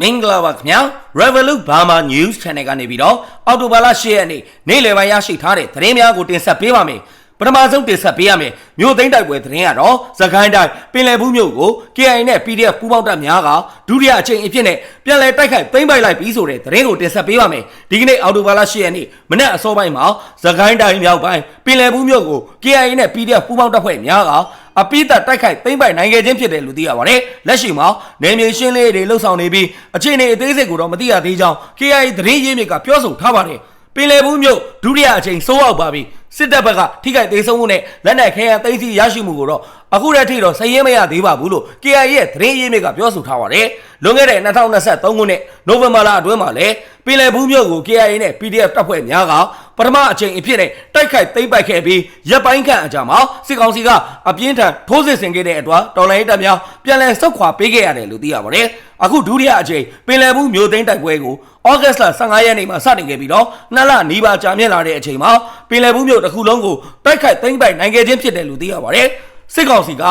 မင်္ဂလာပါခင်ဗျာ Revolut Burma News Channel ကနေပြီးတော့အော်တိုဘာလ10ရက်နေ့နေ့လယ်ပိုင်းရရှိထားတဲ့သတင်းများကိုတင်ဆက်ပေးပါမယ်ပထမဆုံးတင်ဆက်ပေးရမယ်မြို့သိမ်းတိုက်ပွဲသတင်းကတော့သခိုင်းတိုင်းပင်လယ်ဘူးမြို့ကို KI နဲ့ PDF ပူးပေါင်းတပ်များကဒုတိယအကြိမ်အဖြစ်နဲ့ပြန်လည်တိုက်ခိုက်သိမ်းပိုက်လိုက်ပြီးဆိုတဲ့သတင်းကိုတင်ဆက်ပေးပါမယ်ဒီကနေ့အော်တိုဘာလ10ရက်နေ့မနေ့အစောပိုင်းမှာသခိုင်းတိုင်းမြောက်ပိုင်းပင်လယ်ဘူးမြို့ကို KI နဲ့ PDF ပူးပေါင်းတပ်ဖွဲ့များက အပိသက်တိုက်ခိုက်သိမ့်ပိုက်နိုင်ခဲ့ခြင်းဖြစ်တယ်လို့သိရပါတယ်။လက်ရှိမှာနေမြေရှင်းလေးတွေလှုပ်ဆောင်နေပြီးအခြေအနေအသေးစိတ်ကိုတော့မသိရသေးကြောင်း KIA သတင်းရင်းမြစ်ကပြောဆိုထားပါတယ်။ပင်လယ်ဘူးမြို့ဒုတိယအချိန်စိုးအောင်ပါပြီ။စစ်တပ်ဘက်ကထိခိုက်သေးဆုံးမှုနဲ့လက်နက်ခဲယမ်းသိမ်းဆည်းရရှိမှုကိုတော့အခုတည်းထိတော့စည်ရင်းမရသေးပါဘူးလို့ KIA ရဲ့သတင်းရင်းမြစ်ကပြောဆိုထားပါတယ်။လွန်ခဲ့တဲ့2023ခုနှစ်နိုဝင်ဘာလအတွင်းမှာလည်းပင်လယ်ဘူးမြို့ကို KIA နဲ့ PDF တပ်ဖွဲ့များက ပထမအချိန်အဖြစ်နဲ့တိုက်ခိုက်သိမ်းပိုက်ခဲ့ပြီးရပ်ပိုင်းခန့်အကြာမှာစစ်ကောင်စီကအပြင်းထန်ထိုးစစ်ဆင်ခဲ့တဲ့အတွက်တော်လိုင်းတပ်များပြန်လည်ဆုတ်ခွာပေးခဲ့ရတယ်လို့သိရပါတယ်။အခုဒုတိယအချိန်ပင်လယ်ဘူးမြို့သိမ်းတိုက်ပွဲကိုဩဂတ်စ်လ15ရက်နေ့မှာစတင်ခဲ့ပြီးတော့နှစ်လနီးပါးကြာမြင့်လာတဲ့အချိန်မှာပင်လယ်ဘူးမြို့တစ်ခုလုံးကိုတိုက်ခိုက်သိမ်းပိုက်နိုင်ခဲ့ခြင်းဖြစ်တယ်လို့သိရပါတယ်။စစ်ကောင်စီက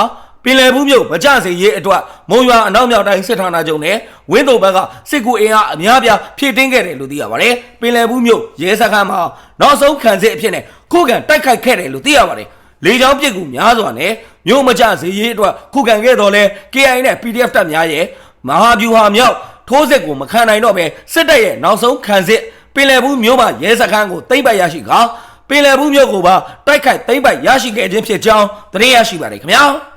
ပင်လယ်ဘူးမြို့မကြစေရေးအတွက်မုံရွာအနောက်မြောက်တိုင်းစစ်ဌာနချုပ်နဲ့ဝင်းတုံဘက်ကစစ်ကူအင်အားအများပြားဖြည့်တင်းခဲ့တယ်လို့သိရပါတယ်။ပင်လယ်ဘူးမြို့ရဲစခန်းမှာနောက်ဆုံးခံစစ်အဖြစ်နဲ့ခုခံတိုက်ခိုက်ခဲ့တယ်လို့သိရပါတယ်။လေကြောင်းပစ်ကူများစွာနဲ့မြို့မကြစေရေးအတွက်ခုခံခဲ့တော်လဲ KI နဲ့ PDF တပ်များရဲ့မဟာဗျူဟာမြောက်ထိုးစစ်ကိုမခံနိုင်တော့ပဲစစ်တပ်ရဲ့နောက်ဆုံးခံစစ်ပင်လယ်ဘူးမြို့မှာရဲစခန်းကိုသိမ်းပိုက်ရရှိကပင်လယ်ဘူးမြို့ကိုပါတိုက်ခိုက်သိမ်းပိုက်ရရှိခဲ့ခြင်းဖြစ်ကြောင်းသတင်းရရှိပါတယ်ခင်ဗျာ။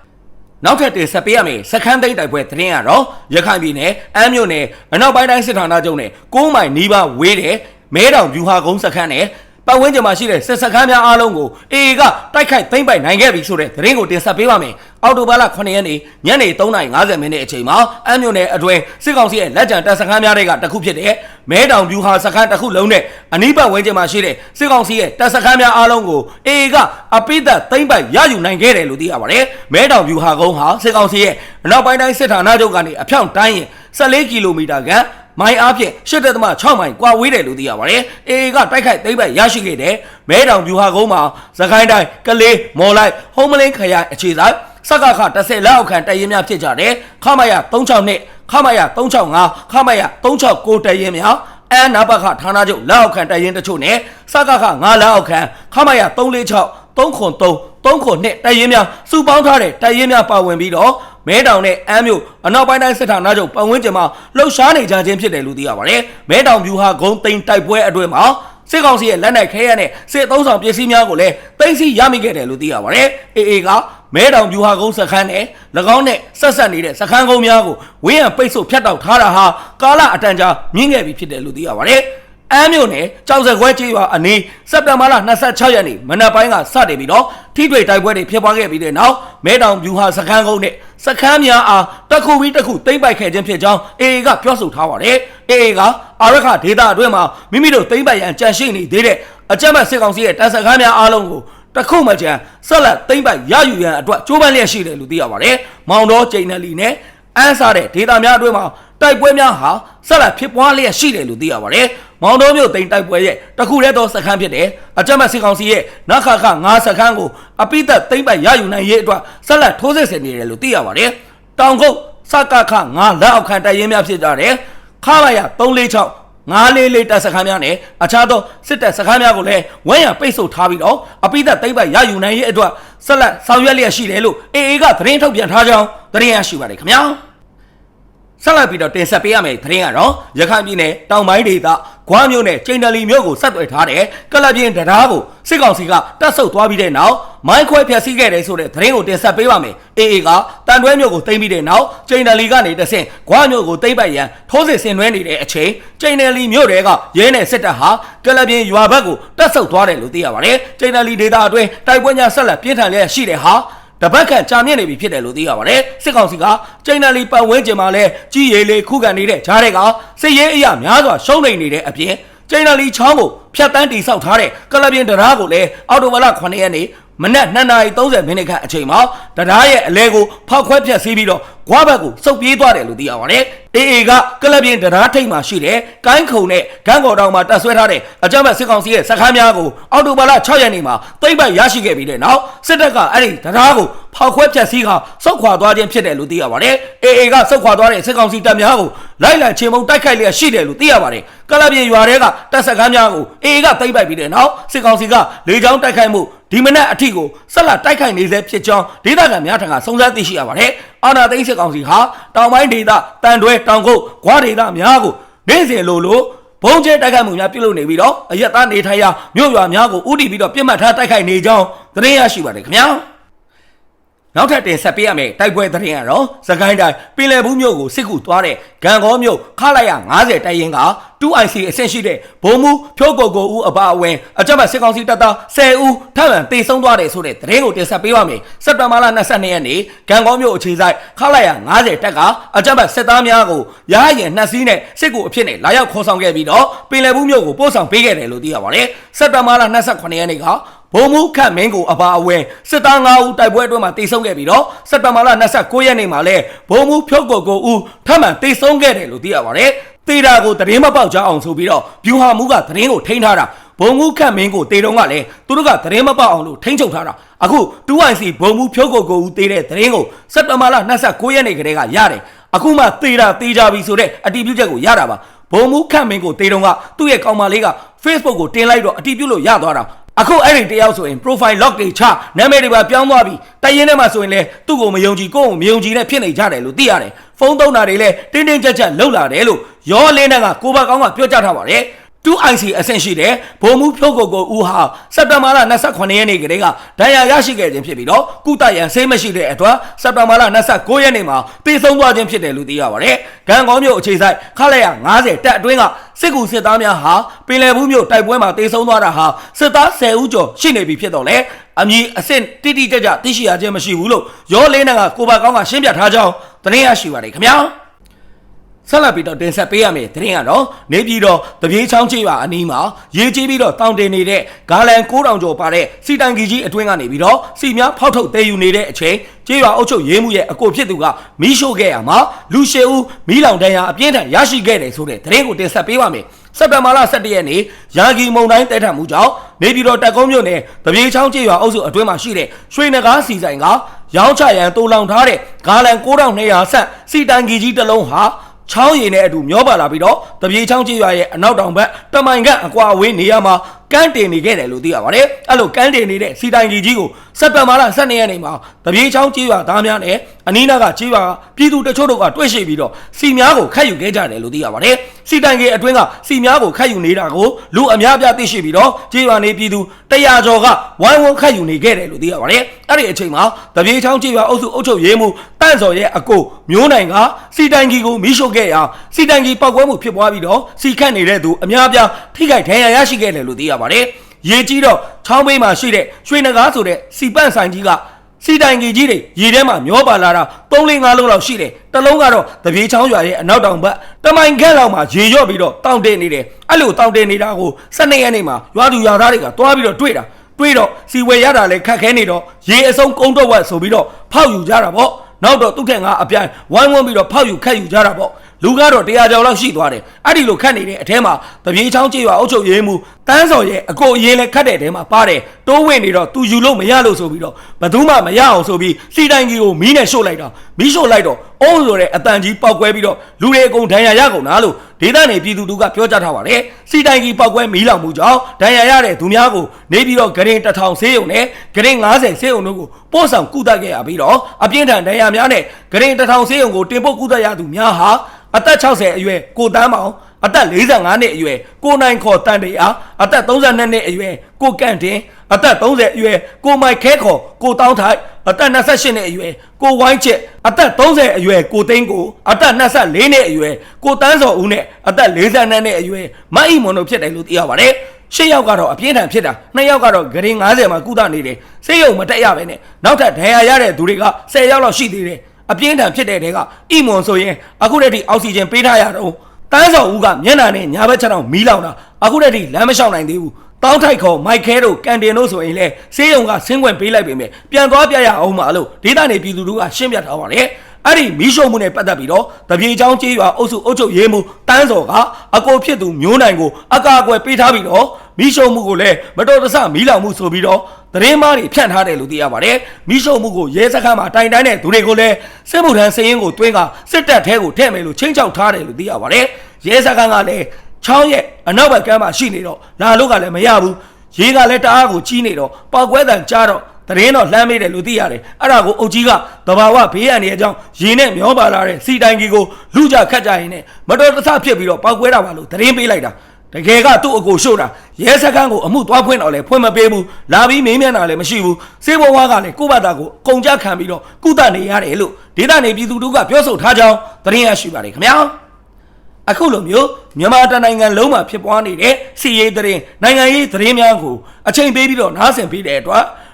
နောက်ထပ်တင်ဆက်ပေးရမယ်စခန်းသိမ်းတိုက်ပွဲသတင်းကတော့ရခိုင်ပြည်နယ်အမ်းမြို့နယ်အနောက်ပိုင်းတိုင်းစစ်ဌာနချုပ်နဲ့6မိုင်နီးပါးဝေးတဲ့မဲတောင်ဗျူဟာကုန်းစခန်းနဲ့ပတ်ဝန်းကျင်မှာရှိတဲ့စစ်စခန်းများအားလုံးကိုအေအေကတိုက်ခိုက်သိမ်းပိုက်နိုင်ခဲ့ပြီဆိုတဲ့သတင်းကိုတင်ဆက်ပေးပါမယ်။ အော်တိုဘာလ9ရက်နေ့ညနေ3:50မိနစ်အချိန်မှာအမ်းမြို့နယ်အတွင်းစစ်ကောင်စီရဲ့လက်ကျန်တပ်စခန်းများတွေကတခုဖြစ်တဲ့မဲတောင်ဗျူဟာစခန်းတစ်ခုလုံးနဲ့အနီးပတ်ဝန်းကျင်မှာရှိတဲ့စစ်ကောင်စီရဲ့တပ်စခန်းများအားလုံးကိုအေအေကအပိသက်သိမ်းပိုက်ရယူနိုင်ခဲ့တယ်လို့သိရပါတယ်။မဲတောင်ဗျူဟာကုန်းဟာစစ်ကောင်စီရဲ့အနောက်ပိုင်းတိုင်းစစ်ဌာနချုပ်ကနေအဖြောင့်တိုင်းရင်14ကီလိုမီတာခန့်မိုင်အားဖြင့်8.6မိုင်ကွာဝေးတယ်လို့သိရပါတယ်။အေအေကတိုက်ခိုက်သိမ်းပိုက်ရရှိခဲ့တဲ့မဲတောင်ဗျူဟာကုန်းမှာသခိုင်းတိုင်းကလေးမော်လိုက်ဟုံးမလင်းခရိုင်အခြေဆိုင် စကခ10လက်အောက်ခံတရင်များဖြစ်ကြတဲ့ခမရ36နှစ်ခမရ365ခမရ369တရင်များအန်နာဘခဌာနချုပ်လက်အောက်ခံတရင်တချို့နဲ့စကခ9လက်အောက်ခံခမရ346 303 3ခုနှစ်တရင်များစုပေါင်းထားတဲ့တရင်များပါဝင်ပြီးတော့မဲတောင်နဲ့အမ်းမြို့အနောက်ပိုင်းတိုင်းစစ်ဌာနချုပ်ပတ်ဝန်းကျင်မှာလှုပ်ရှားနေကြခြင်းဖြစ်တယ်လို့သိရပါတယ်။မဲတောင်ဗျူဟာဂုံသိမ်းတိုက်ပွဲအတွင်းမှာ စစ်ကောင်စီရဲ့လက်နက်ခဲရနဲ့စစ်သုံးဆောင်ပစ္စည်းများကိုလည်းသိမ်းဆည်းရမိခဲ့တယ်လို့သိရပါတယ်။အေအေကမဲတောင်ဗျူဟာကုန်းစခန်းနဲ့၎င်းနဲ့ဆက်ဆက်နေတဲ့စခန်းကုန်းများကိုဝင်းရံပိတ်ဆို့ဖျက်တောက်ထားတာဟာကာလအတန်ကြာမြင့်ခဲ့ပြီဖြစ်တယ်လို့သိရပါတယ်။ အမ်းမြို့နယ်ကြောက်စက်ခွဲကျေးရွာအနီးစက်တင်ဘာလ26ရက်နေ့မနက်ပိုင်းကစတင်ပြီးတော့ထိတွေ့တိုက်ပွဲတွေဖြစ်ပွားခဲ့ပြီးတဲ့နောက်မဲတောင်ဗျူဟာစခန်းကုန်းနဲ့စခန်းများအားတစ်ခုပြီးတစ်ခုသိမ့်ပိုက်ခဲ့ခြင်းဖြစ်ကြောင်းအေအေကပြောဆိုထားပါတယ်။အေအေကအာရခဒေတာအတွင်းမှာမိမိတို့သိမ့်ပိုက်ရန်ကြံရှိနေသေးတဲ့အကြမ်းဖက်စစ်ကောင်စီရဲ့တပ်စခန်းများအားလုံးကိုတခုမှကြံဆက်လက်သိမ့်ပိုက်ရယူရန်အတွက်ကြိုးပမ်းလျက်ရှိတယ်လို့သိရပါတယ်။မောင်တော်ကျိန်နယ်လီနဲ့ အန်းစားတဲ့ဒေတာများအတွင်းမှာတိုက်ပွဲများဟာဆက်လက်ဖြစ်ပွားလျက်ရှိတယ်လို့သိရပါတယ်။မောင်တော်မြို့တိမ်တိုက်ပွဲရဲ့တခုတည်းသောစခန်းဖြစ်တဲ့အကြမ်းဖက်စစ်ကောင်စီရဲ့နခခ9စခန်းကိုအပိသက်သိမ့်ပိုက်ရယူနိုင်ရေးအတွက်ဆက်လက်ထိုးစစ်ဆင်နေတယ်လို့သိရပါတယ်။တောင်ကုတ်စကခ9လက်အောက်ခံတိုက်ရင်များဖြစ်ကြတယ်။ခလာရ346ငါးလေးလေးတပ်စခန်းများနဲ့အခြားသောစစ်တပ်စခန်းများကိုလည်းဝန်းရံပိတ်ဆို့ထားပြီးတော့အပိသက်သိမ့်ပိုက်ရယူနိုင်ရေးအတွက်ဆက်လက်ဆောင်ရွက်လျက်ရှိတယ်လို့အေအေကသတင်းထုတ်ပြန်ထားကြောင်းသတင်းရရှိပါတယ်ခင်ဗျာ။ ဆက်လက်ပြီးတော့တင်ဆက်ပေးရမယ့်သတင်းကတော့ရခိုင်ပြည်နယ်တောင်ပိုင်းဒေသဂွားမြို့နယ်ကျိန်တလီမြို့ကိုဆက်သွယ်ထားတဲ့ကလပ်ပြင်းတရားကိုစစ်ကောင်စီကတပ်ဆုပ်သွားပြီးတဲ့နောက်မိုင်းခွဲဖျက်ဆီးခဲ့တယ်ဆိုတဲ့သတင်းကိုတင်ဆက်ပေးပါမယ်။အေအေကတန်တွဲမြို့ကိုသိမ်းပြီးတဲ့နောက်ကျိန်တလီကနေတဆင့်ဂွားမြို့ကိုသိမ်းပိုက်ရန်ထိုးစစ်ဆင်နွှဲနေတဲ့အချိန်ကျိန်တလီမြို့တွေကရဲနယ်စစ်တပ်ဟာကလပ်ပြင်းရွာဘက်ကိုတပ်ဆုပ်သွားတယ်လို့သိရပါတယ်။ကျိန်တလီဒေသအတွင်းတိုက်ပွဲများဆက်လက်ပြင်းထန်လျက်ရှိတဲ့ဟာ တပတ်ခန့်ကြာမြင့်နေပြီဖြစ်တယ်လို့သိရပါတယ်စစ်ကောင်စီကကျိန်နယ်လီပတ်ဝန်းကျင်မှာလဲကြီးရီလေးခုခံနေတဲ့ဂျားတွေကစစ်ရေးအရာများစွာရှုံးနေနေတဲ့အပြင်ကျိန်နယ်လီချောင်းကိုဖျက်တမ်းတိဆောက်ထားတဲ့ကလပ်ပြင်တရားကိုလည်းအော်တိုဝါလာ9ရက်နေ့ မနက်2:30မိနစ်ခန့်အချိန်မှာတရားရဲ့အလဲကိုဖောက်ခွဲဖြတ်စည်းပြီးတော့ဂွားဘက်ကိုစုပ်ပြေးသွားတယ်လို့သိရပါတယ်။အေအေကကလပ်ပြင်းတရားထိတ်မှာရှိတဲ့ကိုင်းခုံနဲ့ဂန်းကော်တောင်မှာတက်ဆွဲထားတဲ့အကြမ်းဖက်စစ်ကောင်စီရဲ့စခန်းများကိုအော်တိုဘာလ6ရက်နေ့မှာသိမ်းပိုက်ရရှိခဲ့ပြီးတဲ့နောက်စစ်တပ်ကအဲ့ဒီတရားကိုဖောက်ခွဲဖြတ်စည်းကစုပ်ခွာသွားခြင်းဖြစ်တယ်လို့သိရပါတယ်။အေအေကစုပ်ခွာသွားတဲ့စစ်ကောင်စီတပ်များကိုလိုက်လံချေမှုန်းတိုက်ခိုက်လျက်ရှိတယ်လို့သိရပါတယ်။ကလပ်ပြင်းရွာတွေကတပ်စခန်းများကိုအေအေကသိမ်းပိုက်ပြီးတဲ့နောက်စစ်ကောင်စီကလေကြောင်းတိုက်ခိုက်မှု ဒီမနက်အထိကိုဆက်လက်တိုက်ခိုက်နေဆဲဖြစ်ကြောင်းဒေသခံများထံကစုံစမ်းသိရှိရပါတယ်။အာနာသိန်းစစ်ကောင်စီဟာတောင်ပိုင်းဒေသတန်တွဲတောင်ကုတ်ဂွားဒေသများကိုနေ့စဉ်လိုလိုဘုံကျဲတိုက်ခိုက်မှုများပြုလုပ်နေပြီးတော့အရက်သားနေထိုင်ရာမြို့ရွာများကိုဥတီပြီးတော့ပြစ်မှတ်ထားတိုက်ခိုက်နေကြောင်းသတင်းရရှိပါတယ်ခင်ဗျာ။ နောက်ထပ်တင်ဆက်ပေးရမယ့်တိုက်ပွဲသတင်းကတော့စကိုင်းတိုင်းပင်လယ်ဘူးမြို့ကိုစစ်ကူသွားတဲ့ဂံကောမြို့ခလာရ90တိုက်ရင်က 2IC အဆင့်ရှိတဲ့ဘုံမူဖြိုးကိုကိုဦးအပါအဝင်အကြမ်းဖက်စစ်ကောင်စီတပ်သား10ဦးထပ်မံတေဆုံးသွားတယ်ဆိုတဲ့သတင်းကိုတင်ဆက်ပေးပါမယ်စက်တင်ဘာလ22ရက်နေ့ဂံကောမြို့အခြေဆိုင်ခလာရ90တက်ကအကြမ်းဖက်စစ်သားများကိုရဟရင်နှက်စီးနဲ့စစ်ကူအဖြစ်နဲ့လာရောက်ခေါ်ဆောင်ခဲ့ပြီးတော့ပင်လယ်ဘူးမြို့ကိုပို့ဆောင်ပေးခဲ့တယ်လို့သိရပါတယ်စက်တင်ဘာလ28ရက်နေ့က ဘုံမူခတ်မင်းကိုအပါအဝင်စစ်သား9ဦးတိုက်ပွဲအတွင်းမှာတေဆုံးခဲ့ပြီးတော့စက်တဘာလ29ရက်နေ့မှာလဲဘုံမူဖြုတ်ကိုကိုဦးထပ်မံတေဆုံးခဲ့တယ်လို့သိရပါတယ်။တေတာကိုသတင်းမပေါက်ကြအောင်ဆိုပြီးတော့ဗျူဟာမူကသတင်းကိုထိန်းထားတာဘုံမူခတ်မင်းကိုတေတုံးကလည်းသူတို့ကသတင်းမပေါက်အောင်လို့ထိန်းချုပ်ထားတာအခု 2IC ဘုံမူဖြုတ်ကိုကိုဦးတေတဲ့သတင်းကိုစက်တဘာလ29ရက်နေ့ကတည်းကရတယ်အခုမှတေတာတေကြပြီဆိုတဲ့အတီးပြုချက်ကိုရတာပါဘုံမူခတ်မင်းကိုတေတုံးကသူ့ရဲ့ကောင်မလေးက Facebook ကိုတင်လိုက်တော့အတီးပြုလို့ရသွားတာ အခုအဲ့ဒီတယောက်ဆိုရင် profile lock တွေချနာမည်တွေပါပြောင်းသွားပြီတရင်ထဲမှာဆိုရင်လေသူ့ကိုမယုံကြည်ကိုယ့်ကိုမယုံကြည်နဲ့ဖြစ်နေကြတယ်လို့သိရတယ်ဖုန်းသုံးတာတွေလည်းတင်းတင်းကြပ်ကြပ်လှုပ်လာတယ်လို့ရောလေးနဲ့ကကိုဘကောင်းကပြောကြားထားပါတယ် 2IC အဆင့်ရှိတဲ့ဘုံမူဖြုတ်ကိုကိုဦးဟာစက်တဘာလ28ရက်နေ့ကလေးကဒဏ်ရာရရှိခဲ့ခြင်းဖြစ်ပြီးတော့ကုသရန်ဆေးမရှိတဲ့အတွက်စက်တဘာလ29ရက်နေ့မှာတည်ဆုံသွားခြင်းဖြစ်တယ်လို့သိရပါတယ်။ဂံကောင်းမြို့အခြေဆိုင်ခလိုက်ရ90တက်အတွင်းကစစ်ကူစစ်သားများဟာပင်လယ်ဘူးမြို့တိုက်ပွဲမှာတည်ဆုံသွားတာဟာစစ်သား10ဦးကျော်ရှိနေပြီဖြစ်တော့လေအမည်အဆင့်တိတိကျကျသိရှိရခြင်းမရှိဘူးလို့ရောလေးနံကကိုပါကောင်းကရှင်းပြထားကြောင်းသတင်းရရှိပါတယ်ခင်ဗျာ။ ဆက်လက်ပြီးတော့တင်ဆက်ပေးရမယ့်သတင်းကတော့နေပြည်တော်တပြေးချောင်းချေပါအနီးမှာရေကြီးပြီးတော့တောင်တင်နေတဲ့ဂါလန်9000ကျော်ပါတဲ့စီတန်ကြီးကြီးအတွင်းကနေပြီးတော့စီများဖောက်ထုတ်တဲယူနေတဲ့အချိန်ကျေးရွာအုပ်ချုပ်ရေးမှုရဲ့အကိုဖြစ်သူကမီးရှို့ခဲ့ရမှာလူရှေဦးမီးလောင်တန်းရာအပြင်းထန်ရရှိခဲ့တယ်ဆိုတဲ့သတင်းကိုတင်ဆက်ပေးပါမယ်စက်တဘာလ17ရက်နေ့ရာဂီမုံတိုင်းတဲထံမှုကြောင့်နေပြည်တော်တက်ကုန်းမြို့နယ်တပြေးချောင်းကျေးရွာအုပ်စုအတွင်းမှာရှိတဲ့ရွှေနဂါးစီဆိုင်ကရောင်းချရန်တူလောင်ထားတဲ့ဂါလန်9200ဆန့်စီတန်ကြီးကြီးတစ်လုံးဟာ ချောင်းရည်နဲ့အတူမျောပါလာပြီးတော့တပြေချောင်းကြီးရွာရဲ့အနောက်တောင်ဘက်တမိုင်ကအကွာအဝေးနေရာမှာကန်းတင်နေခဲ့တယ်လို့သိရပါတယ်။အဲ့လိုကန်းတင်နေတဲ့စီတိုင်ကြီးကြီးကို စက်တဘာလ12ရက်နေ့မှာတပြေချောင်းကြီးရွာသားများနဲ့အနီးနားကကြီးရွာပြည်သူတချို့တို့ကတွေ့ရှိပြီးတော့စီများကိုခတ်ယူခဲ့ကြတယ်လို့သိရပါတယ်။စီတိုင်ကြီးအတွင်းကစီများကိုခတ်ယူနေတာကိုလူအများပြသိရှိပြီးတော့ကြီးရွာနေပြည်သူ100ကျော်ကဝိုင်းဝန်းခတ်ယူနေခဲ့တယ်လို့သိရပါတယ်။အဲ့ဒီအချိန်မှာတပြေချောင်းကြီးရွာအုပ်စုအုပ်ချုပ်ရေးမှုတန့်စော်ရဲ့အကိုမျိုးနိုင်ကစီတိုင်ကြီးကိုမီးရှို့ခဲ့ရာစီတိုင်ကြီးပောက်ကွဲမှုဖြစ်ပွားပြီးတော့စီခတ်နေတဲ့သူအများပြထိခိုက်ဒဏ်ရာရရှိခဲ့တယ်လို့သိရပါတယ်။ ရေကြီးတော့ချောင်းဘေးမှာရှိတဲ့ရွှေနဂါးဆိုတဲ့စီပန့်ဆိုင်ကြီးကစီတိုင်ကြီးကြီးတွေရေထဲမှာမျောပါလာတာ3လ5လုံးလောက်ရှိတယ်။တစ်လုံးကတော့တပြေချောင်းရွာရဲ့အနောက်တောင်ဘက်တမိုင်ခက်လောက်မှာရေရော့ပြီးတော့တောင့်တနေတယ်။အဲ့လိုတောင့်တနေတာကို12ရက်နေ့မှာရွာသူရွာသားတွေကတွားပြီးတော့တွေ့တာ။တွေ့တော့စီဝယ်ရတာလည်းခက်ခဲနေတော့ရေအစုံကုန်းတော့ဝက်ဆိုပြီးတော့ဖောက်ယူကြတာပေါ့။နောက်တော့သူ့ထက်ငါအပြိုင်ဝိုင်းဝန်းပြီးတော့ဖောက်ယူခတ်ယူကြတာပေါ့လူကတော့တရားကြောင်လောက်ရှိသွားတယ်အဲ့ဒီလိုခတ်နေတဲ့အထဲမှာတပြေးချောင်းကျေးရွာအုပ်ချုပ်ရေးမှုတန်းစော်ရဲ့အကိုအရင်လဲခတ်တဲ့အထဲမှာပါတယ်တိုးဝင်နေတော့သူယူလို့မရလို့ဆိုပြီးတော့ဘယ်သူမှမရအောင်ဆိုပြီးစီတိုင်ကြီးကိုမီးနဲ့ရှို့လိုက်တာမီးရှို့လိုက်တော့အုံးဆိုတဲ့အတန်ကြီးပောက်ကွဲပြီးတော့လူတွေအကုန်ဒဏ်ရာရကုန်တာလို့ဒေသနေပြည်သူတို့ကပြောကြားထားပါတယ်စီတိုင်ကြီးပောက်ကွဲမီးလောင်မှုကြောင့်ဒဏ်ရာရတဲ့သူများကိုနေပြီးတော့ဂရင်တစ်ထောင်ဆေးရုံနဲ့ဂရင်90ဆေးရုံတို့ကိုပို့ဆောင်ကုသခဲ့ရပြီးတော့အပြင်းထန်ဒဏ်ရာများနဲ့ဂရင်တစ်ထောင်ဆေးရုံကိုတင်ပို့ကုသရသူများဟာအသက်60အရွယ်ကိုတန်းမောင်အသက်45နှစ်အရွယ်ကိုနိုင်ခေါ်တန်တေအားအသက်32နှစ်အရွယ်ကိုကန့်တင်အသက်30အရွယ်ကိုမိုက်ခဲခေါ်ကိုတောင်းထိုက်အသက်28နှစ်အရွယ်ကိုဝိုင်းချက်အသက်30အရွယ်ကိုသိန်းကိုအသက်24နှစ်အရွယ်ကိုတန်းစော်ဦးနဲ့အသက်42နှစ်အရွယ်မအိမွန်တို့ဖြစ်တယ်လို့သိရပါတယ်ရှစ်ယောက်ကတော့အပြင်းထန်ဖြစ်တာနှစ်ယောက်ကတော့ဂရင်90မှာကုသနေတယ်ဆေးရုံမတက်ရပဲနဲ့နောက်ထပ်ဒဏ်ရာရတဲ့သူတွေက10ယောက်လောက်ရှိသေးတယ်အပြင်းထန်ဖြစ်တဲ့တဲကအီမွန်ဆိုရင်အခုတည်းကအောက်ဆီဂျင်ပေးထားရတော့ တန်းစော်ဦးကမျက်နှာနဲ့ညာဘက်ချက်တော့မီးလောင်တာအခုတည်းကလမ်းမလျှောက်နိုင်သေးဘူးတောင်းထိုက်ခေါ်မိုက်ခဲတို့ကန်တင်တို့ဆိုရင်လေဆေးရုံကဆင်းခွင့်ပေးလိုက်ပေမဲ့ပြန်သွားပြရအောင်ပါလို့ဒေသနေပြည်သူတို့ကရှင်းပြထားပါတယ် အဲ့ဒီမီးရှို့မှုနဲ့ပတ်သက်ပြီးတော့တပြေချောင်းကျေးရွာအုပ်စုအုပ်ချုပ်ရေးမှူးတန်းစော်ကအကိုဖြစ်သူမျိုးနိုင်ကိုအကာအကွယ်ပေးထားပြီးတော့မီးရှို့မှုကိုလည်းမတော်တဆမီးလောင်မှုဆိုပြီးတော့သတင်းမားတွေဖြန့်ထားတယ်လို့သိရပါတယ်မီးရှို့မှုကိုရဲစခန်းမှာတိုင်တန်းတဲ့သူတွေကိုလည်းစစ်မှုထမ်းစရင်ကိုတွင်းကစစ်တပ်ထဲကိုထည့်မယ်လို့ချင်းချောက်ထားတယ်လို့သိရပါတယ်ရဲစခန်းကလည်းချောင်းရဲ့အနောက်ဘက်ကမ်းမှာရှိနေတော့လာလို့ကလည်းမရဘူးရေကလည်းတအားကိုကြီးနေတော့ပောက်ကွဲတန်ကြားတော့ တရင်တော့လှမ်းမေးတယ်လို့သိရတယ်အဲ့ဒါကိုအုတ်ကြီးကတဘာဝဘေးရန်နေအကြောင်းရေနဲ့မျောပါလာတဲ့စီတိုင်ကြီးကိုလူကြခတ်ကြရင်နဲ့မတော်တဆဖြစ်ပြီးတော့ပောက်ကွဲတာပါလို့တရင်ပေးလိုက်တာတကယ်ကသူ့အကိုရှို့တာရဲစခန်းကိုအမှုသွားဖွင့်တော့လဲဖွင့်မပေးဘူးလာပြီးမေးမြန်းတာလည်းမရှိဘူးစေဘဝါကလည်းကိုယ့်ဘာသာကိုအကုန်ကြခံပြီးတော့ကုသနေရတယ်လို့ဒေသနေပြည်သူတို့ကပြောဆိုထားကြောင်းတရင်ရရှိပါတယ်ခင်ဗျာအခုလိုမျိုးမြန်မာတိုင်းနိုင်ငံလုံးမှာဖြစ်ပွားနေတဲ့စီရေးသတင်းနိုင်ငံရေးသတင်းများကိုအချိန်ပေးပြီးတော့နားဆင်ပေးတဲ့အတွက်